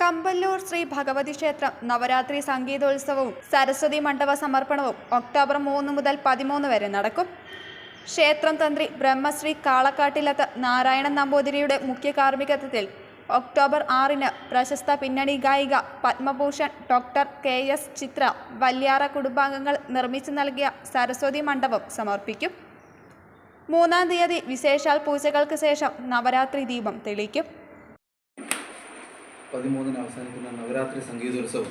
കമ്പല്ലൂർ ശ്രീ ഭഗവതി ക്ഷേത്രം നവരാത്രി സംഗീതോത്സവവും സരസ്വതി മണ്ഡപ സമർപ്പണവും ഒക്ടോബർ മൂന്ന് മുതൽ പതിമൂന്ന് വരെ നടക്കും. ക്ഷേത്രം തന്ത്രി ബ്രഹ്മശ്രീ കാളക്കാട്ടിലത്ത് നാരായണൻ നമ്പൂതിരിയുടെ മുഖ്യ കാർമ്മികത്വത്തിൽ ഒക്ടോബർ ആറിന് പ്രശസ്ത പിന്നണി ഗായിക Padmabhushan doctor K S Chithra Valyara കുടുംബാംഗങ്ങൾ നിർമ്മിച്ചു നൽകിയ സരസ്വതി മണ്ഡപം സമർപ്പിക്കും. മൂന്നാം തീയതി വിശേഷാൽ പൂജകൾക്ക് ശേഷം നവരാത്രി ദീപം തെളിയിക്കും. പതിമൂന്നിന് അവസാനിക്കുന്ന നവരാത്രി സംഗീതോത്സവം.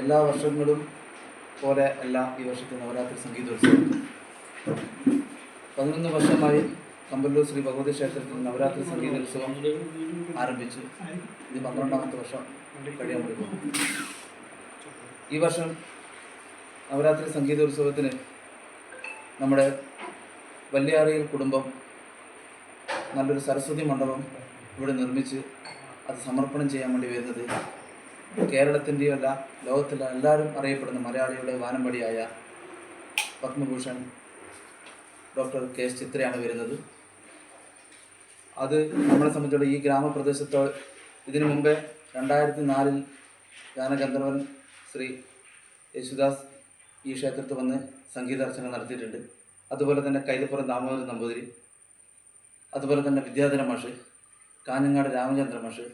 എല്ലാ വർഷങ്ങളും പോലെ അല്ല ഈ വർഷത്തെ നവരാത്രി സംഗീതോത്സവം. പതിനൊന്ന് വർഷമായി കമ്പല്ലൂർ ശ്രീ ഭഗവതി ക്ഷേത്രത്തിൽ നവരാത്രി സംഗീതോത്സവം ആരംഭിച്ചു. ഇത് പന്ത്രണ്ടാമത്തെ വർഷം കഴിയാൻ പോകുന്നു. ഈ വർഷം നവരാത്രി സംഗീതോത്സവത്തിന് നമ്മുടെ വല്യാറിയിൽ കുടുംബം നല്ലൊരു സരസ്വതി മണ്ഡപം ഇവിടെ നിർമ്മിച്ച് അത് സമർപ്പണം ചെയ്യാൻ വേണ്ടി വരുന്നത്. കേരളത്തിന്റെയും അല്ല ലോകത്തിലെ എല്ലാവരും അറിയപ്പെടുന്ന മലയാളിയുടെ വാനമ്പടിയായ പത്മഭൂഷൺ ഡോക്ടർ കെ എസ് ചിത്രയാണ് വരുന്നത്. അത് നമ്മളെ സംബന്ധിച്ചോളം ഈ ഗ്രാമപ്രദേശത്തോ ഇതിനു മുമ്പേ രണ്ടായിരത്തി നാലിൽ ഗാനഗന്ധർവൻ ശ്രീ യേശുദാസ് ഈ ക്ഷേത്രത്തിൽ വന്ന് സംഗീതാർച്ചന നടത്തിയിട്ടുണ്ട്. അതുപോലെ തന്നെ കൈതപ്പുറം ദാമോദരൻ നമ്പൂതിരി. അതുപോലെ തന്നെ വിദ്യാധര മാഷ്. കാഞ്ഞങ്ങാട് രാമചന്ദ്ര മഷ്.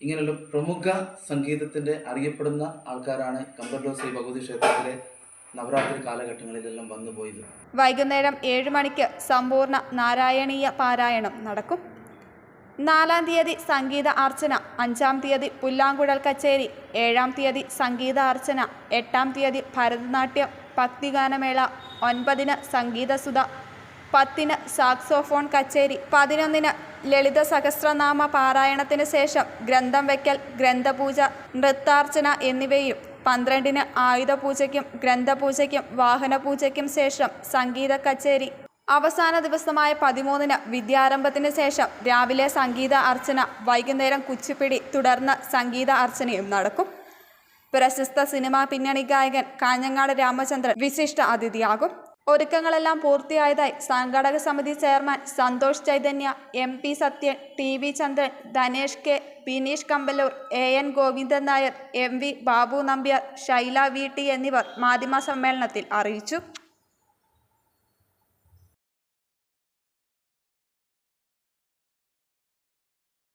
ഇങ്ങനെയുള്ള പ്രമുഖ സംഗീതത്തിന്റെ അറിയപ്പെടുന്ന ആൾക്കാരാണ് കമ്പർഡോ ശ്രീ ഭഗവതി ക്ഷേത്രത്തിലെ നവരാത്രി കാലഘട്ടങ്ങളിലെല്ലാം വന്നു പോയത്. വൈകുന്നേരം ഏഴ് മണിക്ക് സമ്പൂർണ നാരായണീയ പാരായണം നടക്കും. നാലാം തീയതി സംഗീത അർച്ചന അഞ്ചാം തീയതി പുല്ലാങ്കുഴൽ കച്ചേരി ഏഴാം തീയതി സംഗീത അർച്ചന എട്ടാം തീയതി ഭരതനാട്യം ഭക്തിഗാനമേള ഒൻപതിന് സംഗീതസുധ പത്തിന് സാക്സോഫോൺ കച്ചേരി പതിനൊന്നിന് ലളിത സഹസ്രനാമ പാരായണത്തിന് ശേഷം ഗ്രന്ഥം വയ്ക്കൽ ഗ്രന്ഥപൂജ നൃത്താർച്ചന എന്നിവയും പന്ത്രണ്ടിന് ആയുധപൂജയ്ക്കും ഗ്രന്ഥപൂജയ്ക്കും വാഹനപൂജയ്ക്കും ശേഷം സംഗീത കച്ചേരി. അവസാന ദിവസമായ പതിമൂന്നിന് വിദ്യാരംഭത്തിന് ശേഷം രാവിലെ സംഗീത അർച്ചന വൈകുന്നേരം കുച്ചിപ്പിടി തുടർന്ന് സംഗീത അർച്ചനയും നടക്കും. പ്രശസ്ത സിനിമാ പിന്നണി ഗായകൻ കാഞ്ഞങ്ങാട് രാമചന്ദ്രൻ വിശിഷ്ട അതിഥിയാകും. ഒരുക്കങ്ങളെല്ലാം പൂർത്തിയായതായി സംഘാടക സമിതി chairman Santhosh Chaithanya M P Sathyan T V Chandran Dhanesh K Bineesh Kampallur A N Govindan Nair M V Babu Nambiar Shaila V T എന്നിവർ മാധ്യമ സമ്മേളനത്തിൽ അറിയിച്ചു.